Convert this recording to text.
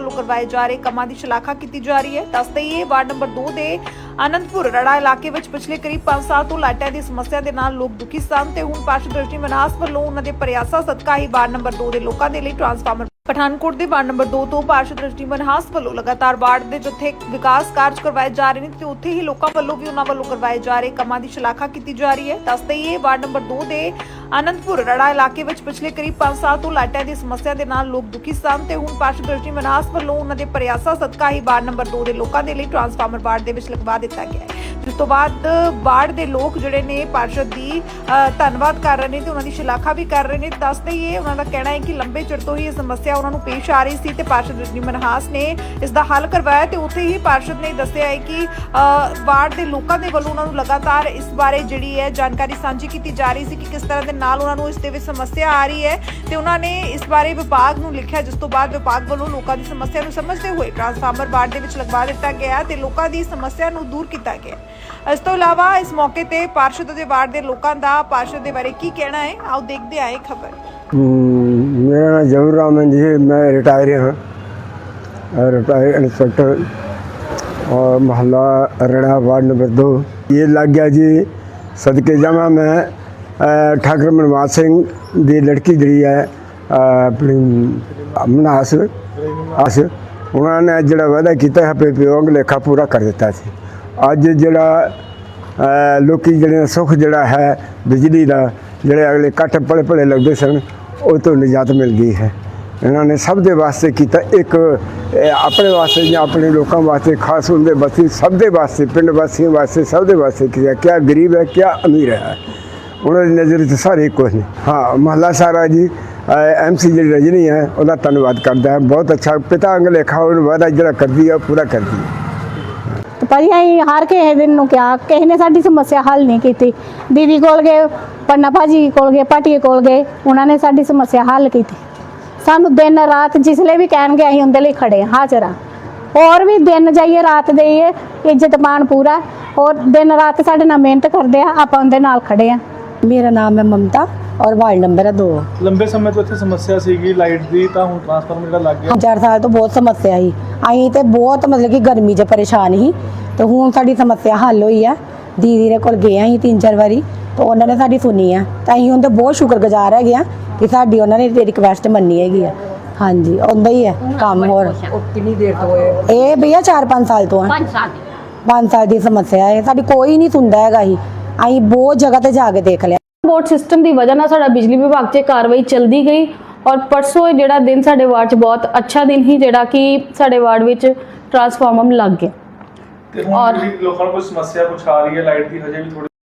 ਵੱਲੋਂ ਕਰਵਾਏ ਜਾ ਰਹੇ ਕੰਮਾਂ ਦੀ ਸ਼ਲਾਘਾ ਕੀਤੀ ਜਾ ਰਹੀ ਹੈ। ਦੱਸਦੇ ਹੀ ਵਾਰਡ ਨੰਬਰ 2 ਦੇ ਆਨੰਦਪੁਰ ਰੜਾ ਇਲਾਕੇ ਵਿੱਚ ਪਿਛਲੇ ਕਰੀਬ 5 ਸਾਲ ਤੋਂ ਲਾਈਟਾਂ ਦੀ ਸਮੱਸਿਆ ਦੇ ਨਾਲ ਲੋਕ ਦੁਖੀ ਸਨ ਤੇ ਹੁਣ ਪਾਰਸ਼ਦ ਦ੍ਰਿਸ਼ਟੀ ਮਨਾਸ ਵੱਲੋਂ ਉਹਨਾਂ ਦੇ ਪ੍ਰਯਾਸਾਂ ਸਦਕਾ ਹੀ ਵਾਰਡ ਨੰਬਰ 2 ਦੇ ਲੋਕਾਂ ਦੇ ਲਈ ਟਰਾਂਸਫਾਰਮਰ ਪਠਾਨਕੋਟ ਦੇ ਵਾਰਡ ਨੰਬਰ 2 ਤੋਂ ਪਾਰਸ਼ਦ ਦ੍ਰਿਸ਼ਟੀ ਮਨਹਾਸ ਵੱਲੋਂ ਲਗਾਤਾਰ ਵਾਰਡ ਦੇ ਜਿੱਥੇ ਵਿਕਾਸ ਕਾਰਜ ਕਰਵਾਏ ਜਾ ਰਹੇ ਨੇ, ਤੇ ਉੱਥੇ ਹੀ ਲੋਕਾਂ ਵੱਲੋਂ ਵੀ ਉਹਨਾਂ ਵੱਲੋਂ ਕਰਵਾਏ ਜਾ ਰਹੇ ਕੰਮਾਂ ਦੀ ਸ਼ਲਾਘਾ ਕੀਤੀ ਜਾ ਰਹੀ ਹੈ। ਦੱਸ ਦਈਏ, ਵਾਰਡ ਨੰਬਰ 2 ਦੇ ਅਨੰਦਪੁਰ ਰੜਾ ਇਲਾਕੇ ਵਿੱਚ ਪਿਛਲੇ ਕਰੀਬ 5 ਸਾਲ ਤੋਂ ਲਾਈਟਾਂ ਦੀ ਸਮੱਸਿਆ ਦੇ ਨਾਲ ਲੋਕ ਦੁਖੀ ਸਨ ਤੇ ਹੁਣ ਪਾਰਸ਼ਦ ਦ੍ਰਿਸ਼ਟੀ ਮਨਹਾਸ ਵੱਲੋਂ ਉਹਨਾਂ ਦੇ ਪ੍ਰਯਾਸਾਂ ਸਦਕਾ ਹੀ ਵਾਰਡ ਨੰਬਰ 2 ਦੇ ਲੋਕਾਂ ਦੇ ਲਈ ਟਰਾਂਸਫਾਰਮਰ ਵਾਰਡ ਦੇ ਵਿੱਚ ਲਗਵਾ ਦਿੱਤਾ ਗਿਆ ਹੈ। ਜਿਸ ਤੋਂ ਬਾਅਦ ਵਾਰਡ ਦੇ ਲੋਕ ਜਿਹੜੇ ਨੇ ਪਾਰਸ਼ਦ ਦੀ ਧੰਨਵਾਦ ਕਰ ਰਹੇ ਨੇ ਤੇ ਉਹਨਾਂ ਦੀ ਸ਼ਲਾਘਾ ਵੀ ਕਰ ਰਹੇ ਨੇ। ਦੱਸ ਹੀ ਉਹਨਾਂ ਦਾ ਕਹਿਣਾ ਹੈ ਕਿ ਲੰਬੇ ਚਿਰ ਤੋਂ ਹੀ ਇਹ ਸਮੱਸਿਆ ਉਹਨਾਂ ਨੂੰ ਪੇਸ਼ ਆ ਰਹੀ ਸੀ ਤੇ ਪਾਰਸ਼ਦ ਰਜਨੀ ਮਨਹਾਸ ਨੇ ਇਸ ਦਾ ਹੱਲ ਕਰਵਾਇਆ ਤੇ ਉੱਥੇ ਹੀ ਪਾਰਸ਼ਦ ਨੇ ਦੱਸਿਆ ਹੈ ਕਿ ਅ, ਵਾਰਡ ਦੇ ਲੋਕਾਂ ਦੇ ਵੱਲੋਂ ਉਹਨਾਂ ਨੂੰ ਲਗਾਤਾਰ ਇਸ ਬਾਰੇ ਜਿਹੜੀ ਹੈ ਜਾਣਕਾਰੀ ਸਾਂਝੀ ਕੀਤੀ ਜਾ ਰਹੀ ਸੀ ਕਿ ਕਿਸ ਤਰ੍ਹਾਂ ਦੇ ਨਾਲ ਉਹਨਾਂ ਨੂੰ ਇਸ ਦੇ ਵਿੱਚ ਸਮੱਸਿਆ ਆ ਰਹੀ ਹੈ ਤੇ ਉਹਨਾਂ ਨੇ ਇਸ ਬਾਰੇ ਵਿਭਾਗ ਨੂੰ ਲਿਖਿਆ ਜਿਸ ਤੋਂ ਬਾਅਦ ਵਿਭਾਗ ਵੱਲੋਂ ਲੋਕਾਂ ਦੀ ਸਮੱਸਿਆ ਨੂੰ ਸਮਝਦੇ ਹੋਏ ਟਰਾਂਸਫਾਰਮਰ ਵਾਰਡ ਦੇ ਵਿੱਚ ਲਗਵਾ ਦਿੱਤਾ ਗਿਆ ਤੇ ਲੋਕਾਂ ਦੀ ਸਮੱਸਿਆ ਨੂੰ ਦੂਰ ਕੀਤਾ ਗਿਆ। ਇਸ ਤੋਂ ਇਲਾਵਾ ਇਸ ਮੌਕੇ ਤੇ ਪਾਰਸ਼ਦ ਦੇ ਵਾਰਡ ਦੇ ਲੋਕਾਂ ਦਾ ਪਾਰਸ਼ਦ ਦੇ ਬਾਰੇ ਕੀ ਕਹਿਣਾ ਹੈ ਆਓ ਦੇਖਦੇ ਆਏ ਖਬਰ हम्म, मेरा नाम जहूर रहमान जी है मैं रिटायर हाँ रिटायर इंस्पेक्टर और मोहल्ला रड़ा वार्ड नंबर दो ये लग गया जी सदके जमा मैं अ, ठाकुर मनवास सिंह ਦੀ ਲੜਕੀ ਜਿਹੜੀ ਹੈ ਅ, ਆਪਣੀ ਮਨਾਸ ਅਸ ਉਹਨਾਂ ਨੇ ਜਿਹੜਾ ਵਾਅਦਾ ਕੀਤਾ ਹੈ ਪੇ ਪਿਓਗ ਲੇਖਾ ਪੂਰਾ ਕਰ ਦਿੱਤਾ ਸੀ ਅੱਜ ਜਿਹੜਾ ਅ, ਲੋਕੀ ਜਿਹੜੇ ਸੁੱਖ ਜਿਹੜਾ ਹੈ ਬਿਜਲੀ ਦਾ ਜਿਹੜੇ ਅਗਲੇ ਕੱਟ ਪਲੇ ਪਲੇ ਲੱਗਦੇ ਸਨ ਉਹ ਤੋਂ ਨਿਜਾਤ ਮਿਲ ਗਈ ਹੈ। ਇਹਨਾਂ ਨੇ ਸਭ ਦੇ ਵਾਸਤੇ ਕੀਤਾ ਇੱਕ ਆਪਣੇ ਵਾਸਤੇ ਜਾਂ ਆਪਣੇ ਲੋਕਾਂ ਵਾਸਤੇ ਖਾਸ ਹੁੰਦੇ ਬਸੀ ਸਭ ਦੇ ਵਾਸਤੇ ਪਿੰਡ ਵਾਸੀਆਂ ਵਾਸਤੇ ਸਭ ਦੇ ਵਾਸਤੇ ਕੀਤਾ। ਕਿਆ ਗਰੀਬ ਹੈ ਕਿਆ ਅਮੀਰ ਹੈ। ਉਹਨਾਂ ਦੀ ਨਜ਼ਰ 'ਚ ਸਾਰੇ ਇੱਕੋ ਨੇ। ਹਾਂ ਮਹੱਲਾ ਸਾਰਾ ਜੀ ਐਮਸੀ ਜਿਹੜੀ ਰਜਨੀ ਹੈ ਉਹਦਾ ਧੰਨਵਾਦ ਕਰਦਾ। ਹੈ ਬਹੁਤ ਅੱਛਾ ਪਿਤਾ ਅੰਗ ਲੇਖਾ ਉਹਨੂੰ ਵਾਅਦਾ ਜਿਹੜਾ ਕਰਦੀ ਹੈ ਉਹ ਪੂਰਾ ਕਰਦੀ ਹੈ ਭਾਜੀ ਅਸੀਂ ਹਰ ਕਿਸੇ ਦਿਨ ਨੂੰ ਕਿਹਾ ਕਿਸੇ ਨੇ ਸਾਡੀ ਸਮੱਸਿਆ ਹੱਲ ਨਹੀਂ ਕੀਤੀ। ਦੀਦੀ ਕੋਲ ਗਏ ਪੰਨਾ ਭਾਜੀ ਕੋਲ ਗਏ ਪਾਟੀਏ ਕੋਲ ਗਏ ਉਹਨਾਂ ਨੇ ਸਾਡੀ ਸਮੱਸਿਆ ਹੱਲ ਕੀਤੀ। ਸਾਨੂੰ ਦਿਨ ਰਾਤ ਜਿਸਲੇ ਵੀ ਕਹਿਣਗੇ ਅਸੀਂ ਉਹਦੇ ਲਈ ਖੜੇ ਹਾਂ ਹਾਜ਼ਰ ਹਾਂ। ਹੋਰ ਵੀ ਦਿਨ ਜਾਈਏ ਰਾਤ ਦੇਈਏ ਇੱਜ਼ਤ ਮਾਣ ਪੂਰਾ ਔਰ ਦਿਨ ਰਾਤ ਸਾਡੇ ਨਾਲ ਮਿਹਨਤ ਕਰਦੇ ਆ ਆਪਾਂ ਉਹਦੇ ਨਾਲ ਖੜੇ ਆ। ਮੇਰਾ ਨਾਮ ਹੈ ਮਮਤਾ ਔਰ ਵਾਰਡ ਨੰਬਰ ਹੈ 2 ਲੰਬੇ ਸਮੇਂ ਤੋਂ ਇੱਥੇ ਸਮੱਸਿਆ ਸੀਗੀ ਲਾਈਟ ਦੀ ਤਾਂ ਹੁਣ ਟਰਾਂਸਫਾਰਮਰ ਜਿਹੜਾ ਲੱਗ ਗਿਆ। ਚਾਰ ਸਾਲ ਤੋਂ ਬਹੁਤ ਸਮੱਸਿਆ ਸੀ ਅਸੀਂ ਤੇ ਬਹੁਤ ਮਤਲਬ ਕਿ ਗਰਮੀ 'ਚ ਪਰੇਸ਼ਾਨ ਸੀ। ਤੇ ਹੁਣ ਸਾਡੀ ਸਮੱਸਿਆ ਹੱਲ ਹੋਈ ਆ। ਦੀਦੀ ਦੇ ਕੋਲ ਗਏ ਅਸੀਂ ਤਿੰਨ ਚਾਰ ਵਾਰੀ ਤਾਂ ਉਹਨਾਂ ਨੇ ਸਾਡੀ ਸੁਣੀ ਆ। ਤਾਂ ਅਸੀਂ ਉਹਦੇ ਬਹੁਤ ਸ਼ੁਕਰਗੁਜ਼ਾਰ ਹੈਗੇ ਆ ਕਿ ਸਾਡੀ ਉਹਨਾਂ ਨੇ ਰਿਕਵੈਸਟ ਮੰਨੀ ਹੈਗੀ ਆ। ਹਾਂਜੀ ਉਹਦਾ ਹੀ ਹੈ ਕੰਮ ਹੋਰ। ਕਿੰਨੀ ਦੇਰ ਤੋਂ ਹੋਏ? ਇਹ ਭਈਆ 4-5 ਸਾਲ ਤੋਂ ਆ। 5 ਸਾਲ 5 ਸਾਲ ਦੀ ਸਮੱਸਿਆ ਹੈ। ਸਾਡੀ ਕੋਈ ਨਹੀਂ ਸੁਣਦਾ ਹੈਗਾ ਹੀ ਅਸੀਂ ਬਹੁਤ ਜਗ੍ਹਾ ਤੇ ਜਾ ਕੇ ਦੇਖ ਲਿਆ। ਬੋਰਡ ਸਿਸਟਮ ਦੀ ਵਜ੍ਹਾ ਨਾਲ ਸਾਡਾ ਬਿਜਲੀ ਵਿਭਾਗ 'ਚ ਕਾਰਵਾਈ ਚਲਦੀ ਗਈ ਔਰ ਪਰਸੋਂ ਇਹ ਜਿਹੜਾ ਦਿਨ ਸਾਡੇ ਵਾਰਡ 'ਚ ਬਹੁਤ ਅੱਛਾ ਦਿਨ ਹੀ ਜਿਹੜਾ ਕਿ ਸਾਡੇ ਵਾਰਡ ਵਿੱਚ ਟਰਾਂਸਫਾਰਮਰ ਲੱਗ ਗਿਆ। ਤੇ ਹੁਣ ਔਰ- ਜਿਹੜੀ ਲੋਕਾਂ ਨੂੰ ਕੋਈ ਸਮੱਸਿਆ ਕੁਛ ਆ ਰਹੀ ਹੈ ਲਾਈਟ ਦੀ ਹਜੇ ਵੀ ਥੋੜੀ